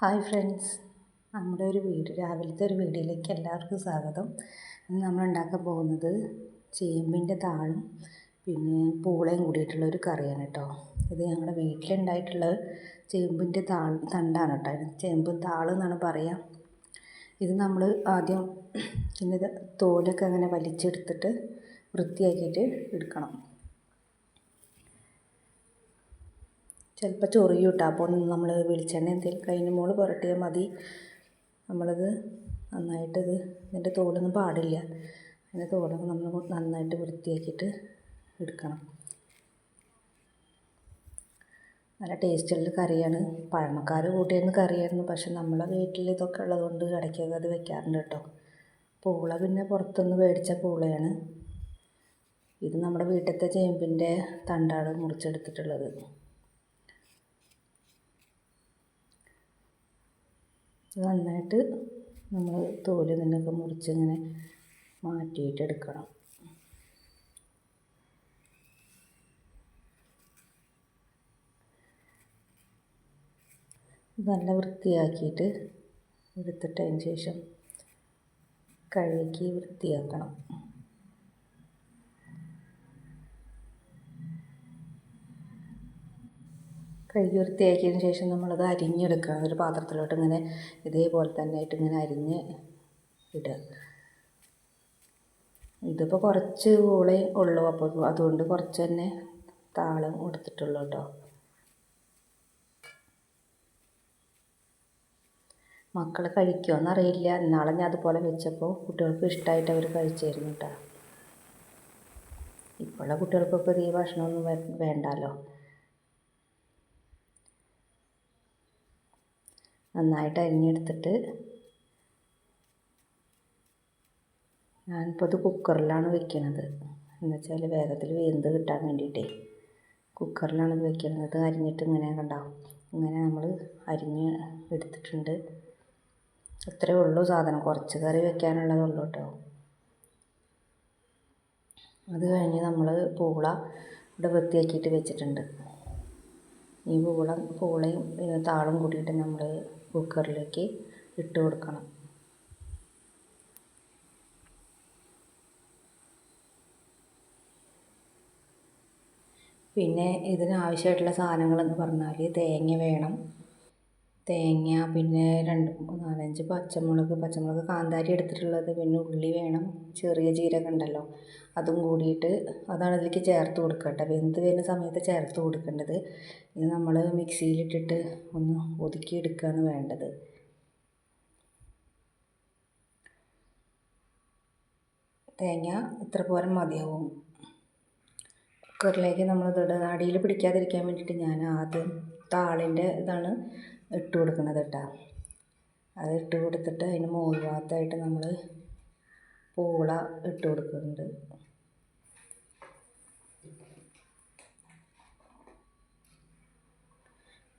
Hi friends. നമ്മുടെ ഒരു വീട് രാവിലത്തെ ഒരു വീഡിയോയിലേക്ക് എല്ലാവർക്കും സ്വാഗതം. നമ്മൾ ഉണ്ടാക്കാൻ പോകുന്നത് ചേമ്പിന്റെ താളും പിന്നെ പൂളയും കൂടിയിട്ടുള്ള ഒരു കറിയാണ് കേട്ടോ. ഇത് ഞങ്ങളുടെ വീട്ടിലുണ്ടായിട്ടുള്ള ചേമ്പിന്റെ താൾ തണ്ടാണ് കേട്ടോ. ചേമ്പ് താൾ എന്നാണ് പറയുക ഇത് നമ്മൾ ആദ്യം പിന്നെ തോലൊക്കെ അങ്ങനെ വലിച്ചെടുത്തിട്ട് വൃത്തിയാക്കിയിട്ട് എടുക്കണം. ചിലപ്പോൾ ചൊറിയും കേട്ടോ അപ്പോൾ നമ്മൾ വെളിച്ചെണ്ണ എന്തെങ്കിലും കഴിഞ്ഞ മോൾ പുരട്ടിയാൽ മതി. നമ്മളത് നന്നായിട്ടത് ഇത് ഇതിന്റെ തോലൊന്നും പാടില്ല അതിന്റെ തോലൊക്കെ നമ്മൾ നന്നായിട്ട് വൃത്തിയാക്കിയിട്ട് എടുക്കണം. നല്ല ടേസ്റ്റുള്ള കറിയാണ്. പഴമക്കാർ കൂട്ടിയിരുന്ന കറിയായിരുന്നു. പക്ഷെ നമ്മളെ വീട്ടിൽ ഇതൊക്കെ ഉള്ളതുകൊണ്ട് ഇടയ്ക്കൊക്കെ അത് വെക്കാറുണ്ട് കേട്ടോ. പൂള പിന്നെ പുറത്തുനിന്ന് മേടിച്ച പൂളയാണ്. ഇത് നമ്മുടെ വീട്ടിലത്തെ ചേമ്പിന്റെ തണ്ടാണ് മുറിച്ചെടുത്തിട്ടുള്ളത്. നന്നായിട്ട് നമ്മൾ തോൽ നിന്നൊക്കെ മാറ്റിയിട്ട് എടുക്കണം നല്ല വൃത്തിയാക്കിയിട്ട് എടുത്തിട്ടതിന് ശേഷം കഴുകി വൃത്തിയാക്കണം. കഴുകി വൃത്തിയാക്കിയതിന് ശേഷം നമ്മളത് അരിഞ്ഞെടുക്കണം ഒരു പാത്രത്തിലോട്ട് ഇങ്ങനെ ഇതേപോലെ തന്നെ ആയിട്ട് ഇങ്ങനെ അരിഞ്ഞ് ഇടുക. ഇതിപ്പോൾ കുറച്ച് ഓളേ ഉള്ളൂ. അപ്പോൾ അതുകൊണ്ട് കുറച്ച് തന്നെ താളം കൊടുത്തിട്ടുള്ളൂ കേട്ടോ മക്കൾ കഴിക്കുമോ അറിയില്ല എന്നാളെ ഞാൻ അതുപോലെ വെച്ചപ്പോൾ കുട്ടികൾക്ക് ഇഷ്ടമായിട്ട് അവർ കഴിച്ചായിരുന്നു കേട്ടോ ഇപ്പോഴുള്ള കുട്ടികൾക്കൊക്കെ ഈ ഭക്ഷണമൊന്നും വേണ്ടല്ലോ നന്നായിട്ട് അരിഞ്ഞെടുത്തിട്ട് ഞാനിപ്പോൾ ഇത് കുക്കറിലാണ് വെക്കണത്. എന്നുവെച്ചാൽ വേഗത്തിൽ വെന്ത് കിട്ടാൻ വേണ്ടിയിട്ടേ കുക്കറിലാണ് ഇത് വെക്കുന്നത് അരിഞ്ഞിട്ട് ഇങ്ങനെ കണ്ടാവും ഇങ്ങനെ നമ്മൾ അരിഞ്ഞ് എടുത്തിട്ടുണ്ട്. അത്രയേ ഉള്ളൂ സാധനം. കുറച്ച് കറി വെക്കാനുള്ളതുള്ളൂ കേട്ടോ. അത് കഴിഞ്ഞ് നമ്മൾ പൂള ഇവിടെ വൃത്തിയാക്കിയിട്ട് വെച്ചിട്ടുണ്ട്. ഈ പൂള പൂളയും താളും കൂടിയിട്ട് നമ്മൾ കുക്കറിലേക്ക് ഇട്ട് കൊടുക്കണം. പിന്നെ ഇതിനാവശ്യമായിട്ടുള്ള സാധനങ്ങളെന്ന് പറഞ്ഞാൽ തേങ്ങ വേണം. തേങ്ങ പിന്നെ രണ്ട് നാലഞ്ച് പച്ചമുളക് പച്ചമുളക് കാന്താരി എടുത്തിട്ടുള്ളത് പിന്നെ ഉള്ളി വേണം ചെറിയ ജീരകം ഉണ്ടല്ലോ അതും കൂടിയിട്ട് അതാണ് ഇതിലേക്ക് ചേർത്ത് കൊടുക്കുക കേട്ടോ. വെന്ത് വരുന്ന സമയത്ത് ചേർത്ത് കൊടുക്കേണ്ടത്. ഇത് നമ്മൾ മിക്സിയിലിട്ടിട്ട് ഒന്ന് ഒതുക്കി എടുക്കുകയാണ് വേണ്ടത്. തേങ്ങ ഇത്ര പോലെ മതിയാവും. കുക്കറിലേക്ക് നമ്മൾ ഇതിടുക അടിയിൽ പിടിക്കാതിരിക്കാൻ വേണ്ടിയിട്ട് ഞാൻ ആദ്യം താളിന്റെ ഇതാണ് ഇട്ട് കൊടുക്കുന്നത് കേട്ടോ. അത് ഇട്ട് കൊടുത്തിട്ട് അതിന് മുകൾ ഭാഗത്തായിട്ട് നമ്മൾ പൂള ഇട്ട് കൊടുക്കുന്നുണ്ട്.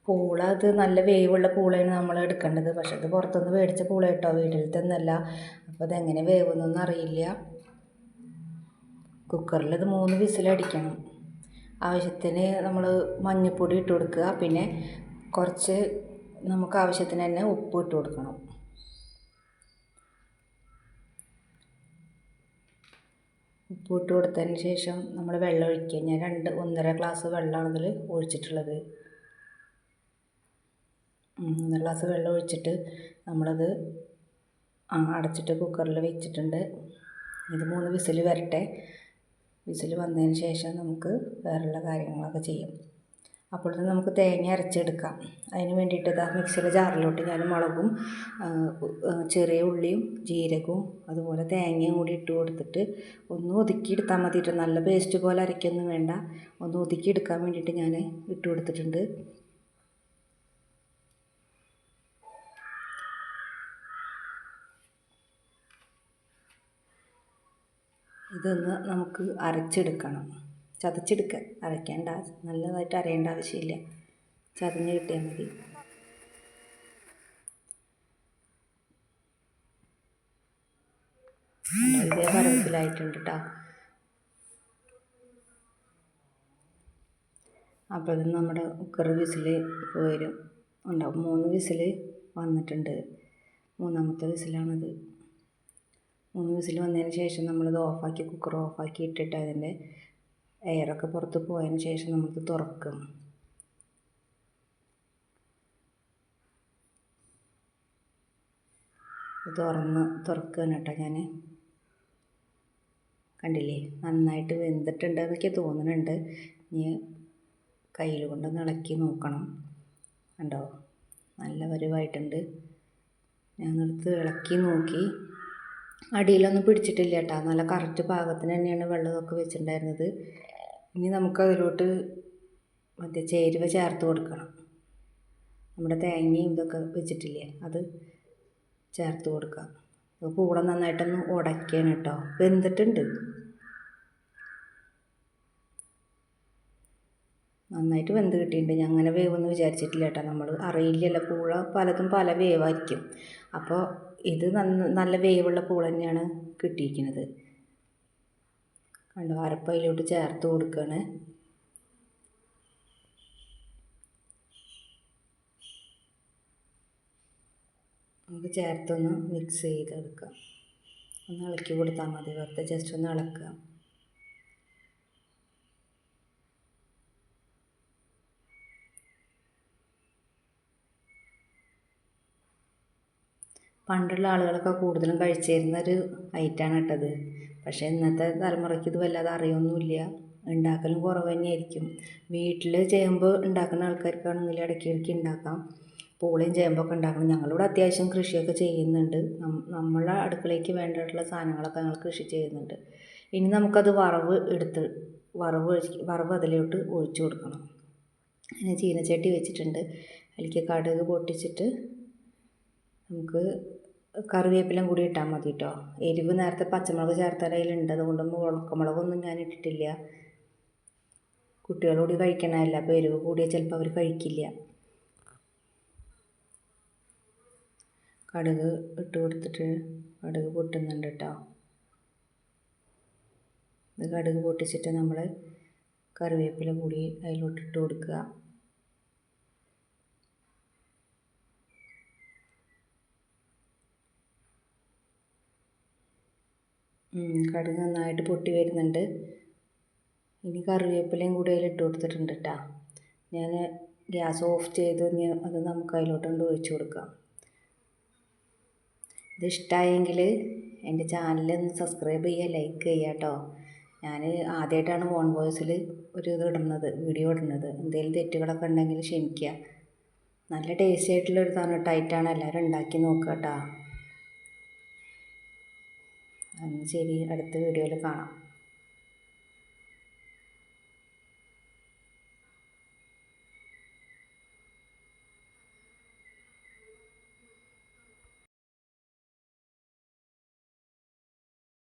പൂള അത് നല്ല വേവുള്ള പൂളയാണ് നമ്മൾ എടുക്കേണ്ടത്. പക്ഷെ അത് പുറത്തുനിന്ന് മേടിച്ച പൂള കേട്ടോ. വീട്ടിലത്തെ ഒന്നല്ല അപ്പോൾ അതെങ്ങനെ വേവുന്നൊന്നും അറിയില്ല. കുക്കറിൽ ഇത് മൂന്ന് വിസിലടിക്കണം. ആവശ്യത്തിന് നമ്മൾ മഞ്ഞൾപ്പൊടി ഇട്ട് കൊടുക്കുക. പിന്നെ കുറച്ച് നമുക്ക് ആവശ്യത്തിന് തന്നെ ഉപ്പ് ഇട്ട് കൊടുക്കണം. ഉപ്പ് ഇട്ട് കൊടുത്തതിന് ശേഷം നമ്മൾ വെള്ളം ഒഴിക്കുക ഞാൻ രണ്ട് ഒന്നര ഗ്ലാസ് വെള്ളമാണ് ഇതിൽ ഒഴിച്ചിട്ടുള്ളത്. ഒന്നര ഗ്ലാസ് വെള്ളം ഒഴിച്ചിട്ട് നമ്മളത് അടച്ചിട്ട് കുക്കറിൽ വെച്ചിട്ടുണ്ട്. ഇത് മൂന്ന് വിസിൽ വരട്ടെ. വിസിൽ വന്നതിന് ശേഷം നമുക്ക് വേറെയുള്ള കാര്യങ്ങളൊക്കെ ചെയ്യാം. അപ്പോഴത്തേന് നമുക്ക് തേങ്ങ അരച്ചെടുക്കാം. അതിന് വേണ്ടിയിട്ട് ഇതാ മിക്സിയുടെ ജാറിലോട്ട് ഞാൻ മുളകും ചെറിയ ഉള്ളിയും ജീരകവും അതുപോലെ തേങ്ങയും കൂടി ഇട്ട് കൊടുത്തിട്ട് ഒന്ന് ഒതുക്കിയെടുത്താൽ മതിയിട്ട് നല്ല പേസ്റ്റ് പോലെ അരയ്ക്കൊന്നും വേണ്ട. ഒന്ന് ഒതുക്കിയെടുക്കാൻ വേണ്ടിയിട്ട് ഞാൻ ഇട്ട് കൊടുത്തിട്ടുണ്ട്. ഇതൊന്ന് നമുക്ക് അരച്ചെടുക്കണം. ചതച്ചെടുക്കുക അരയ്ക്കേണ്ട നല്ലതായിട്ട് അരയേണ്ട ആവശ്യമില്ല. ചതഞ്ഞ് കിട്ടിയാൽ മതി. ഇതേ പരത്തിലായിട്ടുണ്ട് കേട്ടോ അപ്പോൾ നമ്മുടെ കുക്കർ വിസിൽ വരും ഉണ്ടാവും. മൂന്ന് വിസിൽ വന്നിട്ടുണ്ട്. മൂന്നാമത്തെ വിസിലാണത്. മൂന്ന് വിസിൽ വന്നതിന് ശേഷം നമ്മളിത് ഓഫാക്കി കുക്കർ ഓഫാക്കി ഇട്ടിട്ട് അതിന്റെ എയറൊക്കെ പുറത്ത് പോയതിന് ശേഷം നമുക്ക് തുറക്കും. തുറന്ന് തുറക്കുകയാണ് കേട്ടോ ഞാൻ കണ്ടില്ലേ? നന്നായിട്ട് വെന്തിട്ടുണ്ട് എന്നൊക്കെ തോന്നുന്നുണ്ട്. ഇനി കയ്യിൽ കൊണ്ട് ഇളക്കി നോക്കണം. കണ്ടോ? നല്ല വരുവായിട്ടുണ്ട്. ഞാൻ എടുത്ത് ഇളക്കി നോക്കി. അടിയിലൊന്നും പിടിച്ചിട്ടില്ല കേട്ടോ. നല്ല കറക്റ്റ് പാകത്തിന് തന്നെയാണ് വെള്ളമൊക്കെ വെച്ചിട്ടുണ്ടായിരുന്നത്. ഇനി നമുക്ക് അതിലോട്ട് മറ്റേ ചേരുവ ചേർത്ത് കൊടുക്കണം. നമ്മുടെ തേങ്ങയും ഇതൊക്കെ വെച്ചിട്ടില്ലേ അത് ചേർത്ത് കൊടുക്കാം കൂടെ നന്നായിട്ടൊന്ന് ഉടയ്ക്കണം കേട്ടോ. വെന്തിട്ടുണ്ട്. നന്നായിട്ട് വെന്ത് കിട്ടിയിട്ടുണ്ട്. ഞാൻ അങ്ങനെ വേവെന്ന് വിചാരിച്ചിട്ടില്ല കേട്ടോ. നമ്മൾ അറിയില്ലല്ലോ പൂള പലതും പല വേവായിരിക്കും. അപ്പോൾ ഇത് നല്ല വേവുള്ള പൂള തന്നെയാണ് കിട്ടിയിരിക്കുന്നത്. കണ്ടോ? അരപ്പ് അതിലോട്ട് ചേർത്ത് കൊടുക്കുകയാണ് നമുക്ക് ചേർത്തൊന്ന് മിക്സ് ചെയ്തെടുക്കാം. ഒന്ന് ഇളക്കി കൊടുത്താൽ മതി. വെറുതെ ജസ്റ്റ് ഒന്ന് ഇളക്കുക. പണ്ടുള്ള ആളുകളൊക്കെ കൂടുതലും കഴിച്ചിരുന്ന ഒരു ഐറ്റമാണ് കേട്ടത്. പക്ഷേ ഇന്നത്തെ തലമുറയ്ക്ക് ഇത് വല്ലാതെ അറിയൊന്നുമില്ല. ഉണ്ടാക്കലും കുറവ് തന്നെയായിരിക്കും. വീട്ടിൽ ചേമ്പ് ഉണ്ടാക്കുന്ന ആൾക്കാർക്കാണെങ്കിൽ ഇടയ്ക്ക് ഉണ്ടാക്കാം. പൂളയും ചേമ്പൊക്കെ ഉണ്ടാക്കണം. ഞങ്ങളിവിടെ അത്യാവശ്യം കൃഷിയൊക്കെ ചെയ്യുന്നുണ്ട്. നമ്മളെ അടുക്കളയ്ക്ക് വേണ്ടിയിട്ടുള്ള സാധനങ്ങളൊക്കെ ഞങ്ങൾ കൃഷി ചെയ്യുന്നുണ്ട്. ഇനി നമുക്കത് വറവ് എടുത്ത് വറവ് വറവ് അതിലോട്ട് ഒഴിച്ചു കൊടുക്കണം. അങ്ങനെ ചീനച്ചട്ടി വെച്ചിട്ടുണ്ട്. അതിലേക്ക് കടുക് പൊട്ടിച്ചിട്ട് നമുക്ക് കറിവേപ്പിലയും കൂടി ഇട്ടാൽ മതി കേട്ടോ എരിവ് നേരത്തെ പച്ചമുളക് ചേർത്ത അതിലുണ്ട് അതുകൊണ്ട് ഉണക്കമുളകൊന്നും ഞാൻ ഇട്ടിട്ടില്ല. കുട്ടികളോട് കഴിക്കണമല്ല അപ്പോൾ എരിവ് കൂടിയാൽ ചിലപ്പോൾ അവർ കഴിക്കില്ല. കടുക് ഇട്ട് കൊടുത്തിട്ട് കടുക് പൊട്ടുന്നുണ്ട് കേട്ടോ ഇത് കടുക് പൊട്ടിച്ചിട്ട് നമ്മൾ കറിവേപ്പില കൂടി അതിലോട്ട് ഇട്ട് കൊടുക്കുക. കടുക് നന്നായിട്ട് പൊട്ടി വരുന്നുണ്ട്. ഇനി കറിവേപ്പിലയും കൂടി ഇട്ട് കൊടുത്തിട്ടുണ്ട് കേട്ടോ ഞാൻ ഗ്യാസ് ഓഫ് ചെയ്ത് അത് നമുക്ക് അതിലോട്ടുണ്ട് ഒഴിച്ചു കൊടുക്കാം. ഇത് ഇഷ്ടമായെങ്കിൽ എന്റെ ഒന്ന് സബ്സ്ക്രൈബ് ചെയ്യുക ലൈക്ക് ചെയ്യുക കേട്ടോ ഞാൻ ആദ്യമായിട്ടാണ് ഫോൺ വോയിസിൽ ഒരു ഇത് ഇടുന്നത് വീഡിയോ ഇടുന്നത്. എന്തെങ്കിലും തെറ്റുകളൊക്കെ ഉണ്ടെങ്കിൽ ക്ഷമിക്കുക. നല്ല ടേസ്റ്റി ആയിട്ടുള്ള ഒരു ടൈറ്റാണ് എല്ലാവരും ഉണ്ടാക്കി നോക്കുക കേട്ടോ ശരി അടുത്ത വീഡിയോയിൽ കാണാം.